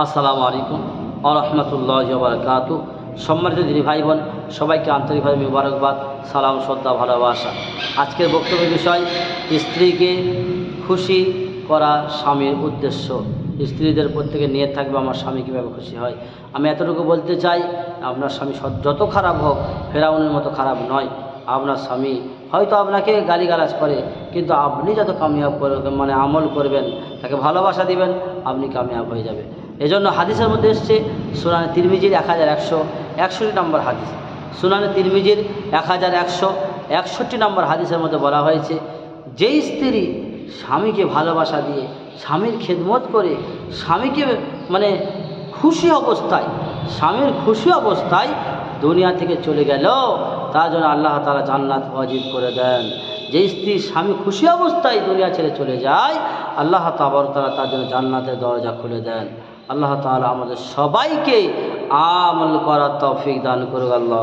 আসসালামু আলাইকুম আরহামতুল্লাহ বারকাত। সম্মানিত দিদি ভাই বোন সবাইকে আন্তরিকভাবে মুবারকবাদ, সালাম, শ্রদ্ধা, ভালোবাসা। আজকের বক্তব্য বিষয়, স্ত্রীকে খুশি করা স্বামীর উদ্দেশ্য। স্ত্রীদের প্রত্যেকে নিয়ে থাকবে, আমার স্বামী কীভাবে খুশি হয়। আমি এতটুকু বলতে চাই, আপনার স্বামী যত খারাপ হোক, ফেরাউনের মতো খারাপ নয়। আপনার স্বামী হয়তো আপনাকে গালিগালাজ করে, কিন্তু আপনি যত কামিয়াব করবেন মানে আমল করবেন, তাকে ভালোবাসা দিবেন, আপনি কামিয়াব হয়ে যাবে এজন্য হাদিসের মধ্যে এসছে, সুনানে তিরমিজির এক হাজার একশো, একষট্টি নম্বর হাদিস। সুনানে তিরমিজির এক হাজার একশো, একষট্টি নম্বর হাদিসের মধ্যে বলা হয়েছে, যেই স্ত্রী স্বামীকে ভালোবাসা দিয়ে, স্বামীর খেদমত করে, স্বামীকে মানে খুশি অবস্থায়, স্বামীর খুশি অবস্থায় দুনিয়া থেকে চলে গেল, তার জন্য আল্লাহ তালা জান্নাত ওয়াজিব করে দেন। যে স্ত্রী স্বামী খুশি অবস্থায় দুনিয়া ছেড়ে চলে যায়, আল্লাহ তাবর তারা তার জন্য জান্নাতের দরজা খুলে দেন। আল্লাহ তালা আমাদের সবাইকে আমল করার তফিক দান করুক আল্লাহ